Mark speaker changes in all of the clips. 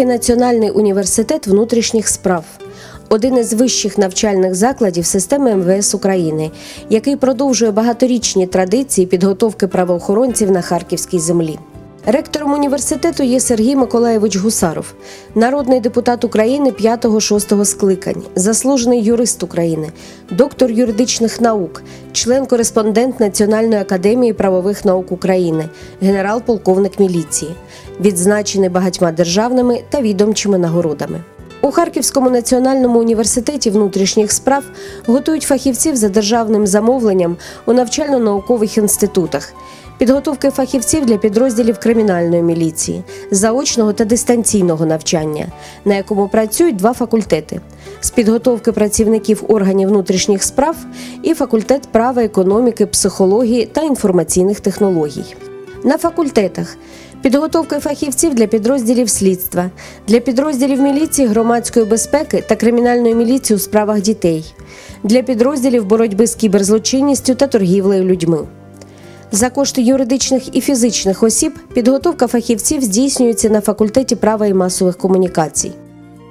Speaker 1: Харківський національний університет внутрішніх справ. Один із вищих навчальних закладів системи МВС України, який продовжує багаторічні традиції підготовки правоохоронців на харківській землі. Ректором університету є Сергій Миколаєвич Гусаров, народний депутат України 5-6 скликань, заслужений юрист України, доктор юридичних наук, член-кореспондент Національної академії правових наук України, генерал-полковник міліції, відзначений багатьма державними та відомчими нагородами. У Харківському національному університеті внутрішніх справ готують фахівців за державним замовленням у навчально-наукових інститутах, підготовки фахівців для підрозділів кримінальної міліції, заочного та дистанційного навчання, на якому працюють два факультети з підготовки працівників органів внутрішніх справ і факультет права, економіки, психології та інформаційних технологій. На факультетах підготовка фахівців для підрозділів слідства, для підрозділів міліції громадської безпеки та кримінальної міліції у справах дітей, для підрозділів боротьби з кіберзлочинністю та торгівлею людьми. За кошти юридичних і фізичних осіб підготовка фахівців здійснюється на факультеті права і масових комунікацій.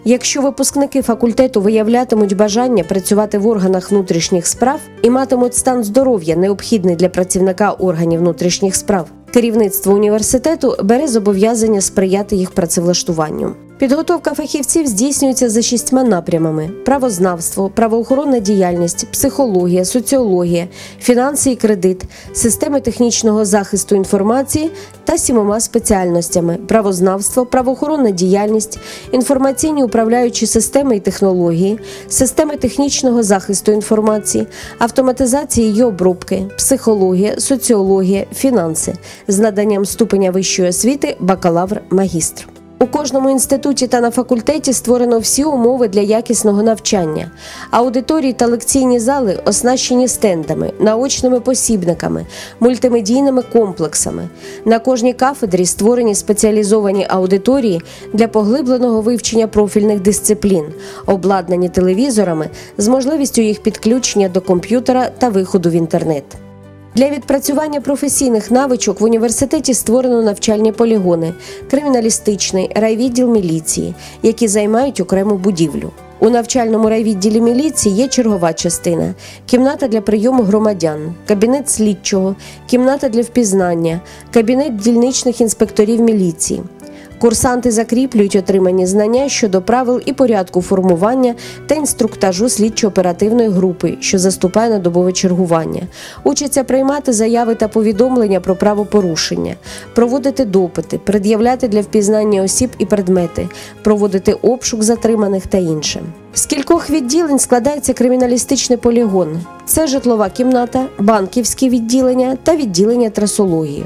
Speaker 1: Якщо випускники факультету виявлятимуть бажання працювати в органах внутрішніх справ і матимуть стан здоров'я, необхідний для працівника органів внутрішніх справ, керівництво університету бере зобов'язання сприяти їх працевлаштуванню. Підготовка фахівців здійснюється за шістьма напрямами: правознавство, правоохоронна діяльність, психологія, соціологія, фінанси і кредит, системи технічного захисту інформації та сімома спеціальностями: правознавство, правоохоронна діяльність, інформаційні управляючі системи і технології, системи технічного захисту інформації, автоматизації її обробки, психологія, соціологія, фінанси з наданням ступеня вищої освіти бакалавр-магістр. У кожному інституті та на факультеті створено всі умови для якісного навчання. Аудиторії та лекційні зали оснащені стендами, наочними посібниками, мультимедійними комплексами. На кожній кафедрі створені спеціалізовані аудиторії для поглибленого вивчення профільних дисциплін, обладнані телевізорами з можливістю їх підключення до комп'ютера та виходу в інтернет. Для відпрацювання професійних навичок в університеті створено навчальні полігони, криміналістичний райвідділ міліції, які займають окрему будівлю. У навчальному райвідділі міліції є чергова частина, кімната для прийому громадян, кабінет слідчого, кімната для впізнання, кабінет дільничних інспекторів міліції. Курсанти закріплюють отримані знання щодо правил і порядку формування та інструктажу слідчо-оперативної групи, що заступає на добове чергування, учаться приймати заяви та повідомлення про правопорушення, проводити допити, пред'являти для впізнання осіб і предмети, проводити обшук затриманих та інше. З кількох відділень складається криміналістичний полігон: це житлова кімната, банківські відділення та відділення трасології.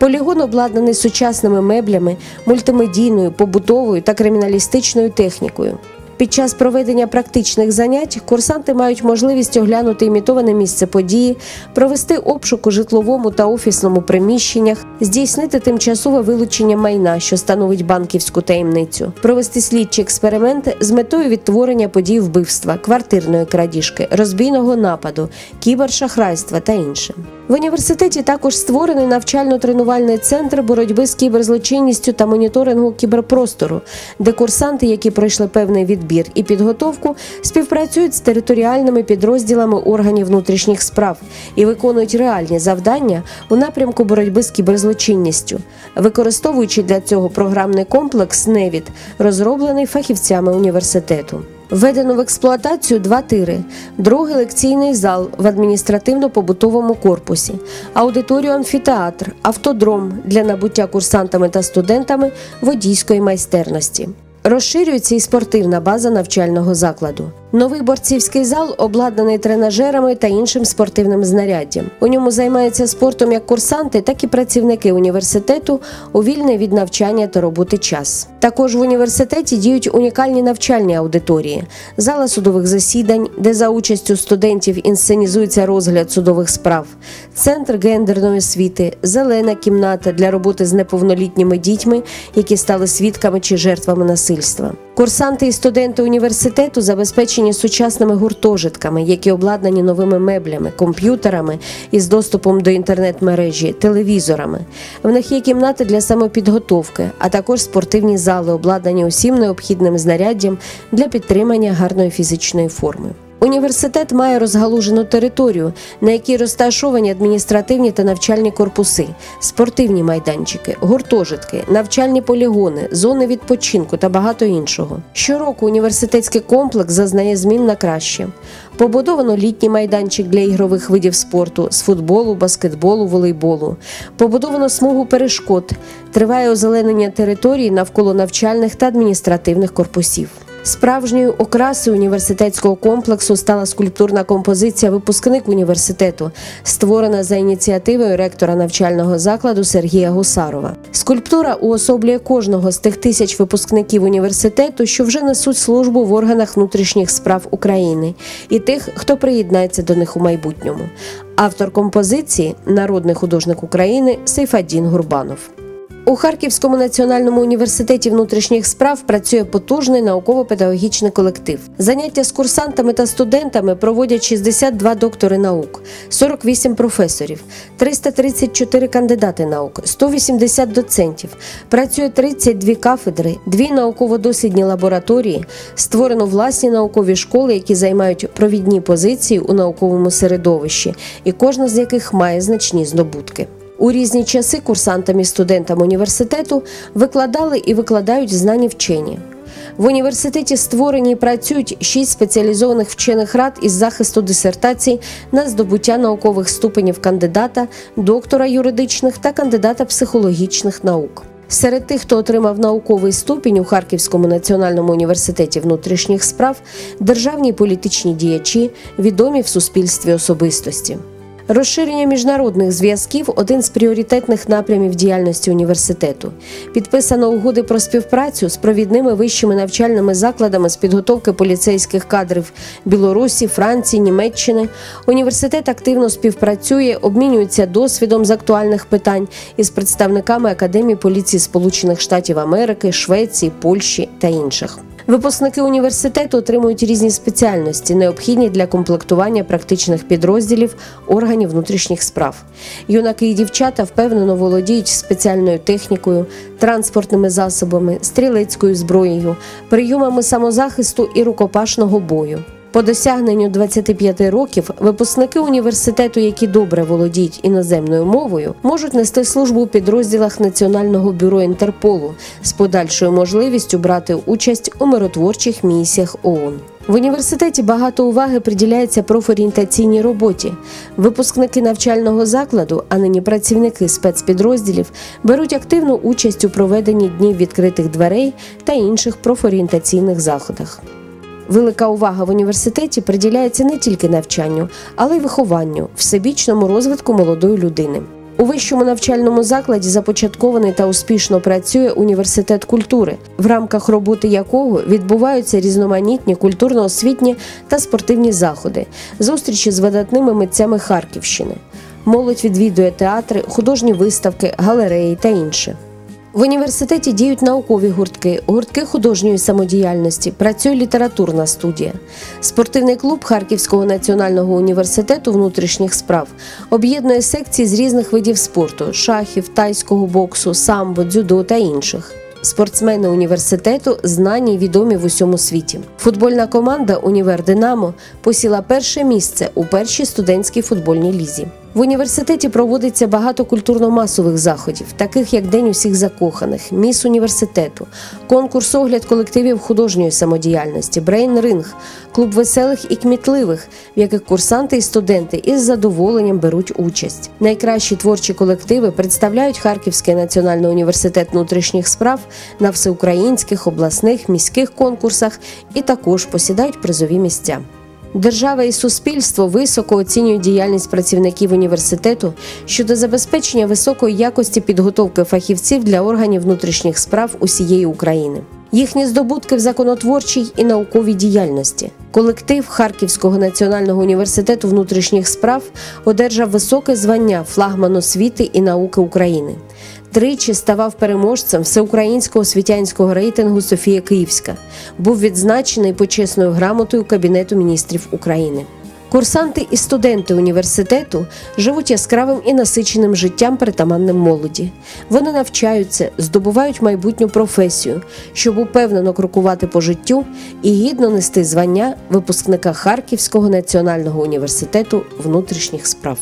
Speaker 1: Полігон обладнаний сучасними меблями, мультимедійною, побутовою та криміналістичною технікою. Під час проведення практичних занять курсанти мають можливість оглянути імітоване місце події, провести обшук у житловому та офісному приміщеннях, здійснити тимчасове вилучення майна, що становить банківську таємницю, провести слідчі експерименти з метою відтворення подій вбивства, квартирної крадіжки, розбійного нападу, кібершахрайства та інше. В університеті також створений навчально-тренувальний центр боротьби з кіберзлочинністю та моніторингу кіберпростору, де курсанти, які пройшли певний відбір і підготовку, співпрацюють з територіальними підрозділами органів внутрішніх справ і виконують реальні завдання у напрямку боротьби з кіберзлочинністю, використовуючи для цього програмний комплекс «Невід», розроблений фахівцями університету. Введено в експлуатацію два тири, другий лекційний зал в адміністративно-побутовому корпусі, аудиторію амфітеатр, автодром для набуття курсантами та студентами водійської майстерності. Розширюється і спортивна база навчального закладу. Новий борцівський зал обладнаний тренажерами та іншим спортивним знаряддям. У ньому займаються спортом як курсанти, так і працівники університету у вільний від навчання та роботи час. Також в університеті діють унікальні навчальні аудиторії, зала судових засідань, де за участю студентів інсценізується розгляд судових справ, центр гендерної освіти, зелена кімната для роботи з неповнолітніми дітьми, які стали свідками чи жертвами насильства. Курсанти і студенти університету забезпечені сучасними гуртожитками, які обладнані новими меблями, комп'ютерами із доступом до інтернет-мережі, телевізорами. В них є кімнати для самопідготовки, а також спортивні зали, обладнані усім необхідним знаряддям для підтримання гарної фізичної форми. Університет має розгалужену територію, на якій розташовані адміністративні та навчальні корпуси, спортивні майданчики, гуртожитки, навчальні полігони, зони відпочинку та багато іншого. Щороку університетський комплекс зазнає змін на краще. Побудовано літній майданчик для ігрових видів спорту з футболу, баскетболу, волейболу. Побудовано смугу перешкод. Триває озеленення території навколо навчальних та адміністративних корпусів. Справжньою окрасою університетського комплексу стала скульптурна композиція Випускник університету, створена за ініціативою ректора навчального закладу Сергія Гусарова. Скульптура уособлює кожного з тих тисяч випускників університету, що вже несуть службу в органах внутрішніх справ України, і тих, хто приєднається до них у майбутньому. Автор композиції народний художник України Сейфадін Гурбанов. У Харківському національному університеті внутрішніх справ працює потужний науково-педагогічний колектив. Заняття з курсантами та студентами проводять 62 доктори наук, 48 професорів, 334 кандидати наук, 180 доцентів. Працює 32 кафедри, дві науково-дослідні лабораторії, створено власні наукові школи, які займають провідні позиції у науковому середовищі, і кожна з яких має значні здобутки. У різні часи курсантам і студентам університету викладали і викладають знані вчені. В університеті створені і працюють шість спеціалізованих вчених рад із захисту дисертацій на здобуття наукових ступенів кандидата, доктора юридичних та кандидата психологічних наук. Серед тих, хто отримав науковий ступінь у Харківському національному університеті внутрішніх справ, державні політичні діячі, відомі в суспільстві особистості. Розширення міжнародних зв'язків один з пріоритетних напрямів діяльності університету. Підписано угоди про співпрацю з провідними вищими навчальними закладами з підготовки поліцейських кадрів Білорусі, Франції, Німеччини. Університет активно співпрацює, обмінюється досвідом з актуальних питань із представниками Академії поліції Сполучених Штатів Америки, Швеції, Польщі та інших. Випускники університету отримують різні спеціальності, необхідні для комплектування практичних підрозділів органів внутрішніх справ. Юнаки і дівчата впевнено володіють спеціальною технікою, транспортними засобами, стрілецькою зброєю, прийомами самозахисту і рукопашного бою. По досягненню 25 років випускники університету, які добре володіють іноземною мовою, можуть нести службу у підрозділах Національного бюро Інтерполу з подальшою можливістю брати участь у миротворчих місіях ООН. В університеті багато уваги приділяється профорієнтаційній роботі. Випускники навчального закладу, а нині працівники спецпідрозділів, беруть активну участь у проведенні днів відкритих дверей та інших профорієнтаційних заходах. Велика увага в університеті приділяється не тільки навчанню, але й вихованню, всебічному розвитку молодої людини. У вищому навчальному закладі започаткований та успішно працює університет культури, в рамках роботи якого відбуваються різноманітні культурно-освітні та спортивні заходи, зустрічі з видатними митцями Харківщини. Молодь відвідує театри, художні виставки, галереї та інше. В університеті діють наукові гуртки, гуртки художньої самодіяльності, працює літературна студія. Спортивний клуб Харківського національного університету внутрішніх справ об'єднує секції з різних видів спорту шахів, тайського боксу, самбо, дзюдо та інших. Спортсмени університету знані й відомі в усьому світі. Футбольна команда Універ Динамо посіла перше місце у першій студентській футбольній лізі. В університеті проводиться багато культурно-масових заходів, таких як День усіх закоханих, міс університету, конкурс огляд колективів художньої самодіяльності, брейн ринг, клуб веселих і кмітливих, в яких курсанти і студенти із задоволенням беруть участь. Найкращі творчі колективи представляють Харківський національний університет внутрішніх справ на всеукраїнських, обласних, міських конкурсах і також посідають призові місця. Держава і суспільство високо оцінюють діяльність працівників університету щодо забезпечення високої якості підготовки фахівців для органів внутрішніх справ усієї України. Їхні здобутки в законотворчій і науковій діяльності. Колектив Харківського національного університету внутрішніх справ одержав високе звання флагман освіти і науки України. Тричі ставав переможцем всеукраїнського освітянського рейтингу Софія Київська. Був відзначений почесною грамотою Кабінету міністрів України. Курсанти і студенти університету живуть яскравим і насиченим життям притаманним молоді. Вони навчаються, здобувають майбутню професію, щоб упевнено крокувати по життю і гідно нести звання випускника Харківського національного університету внутрішніх справ.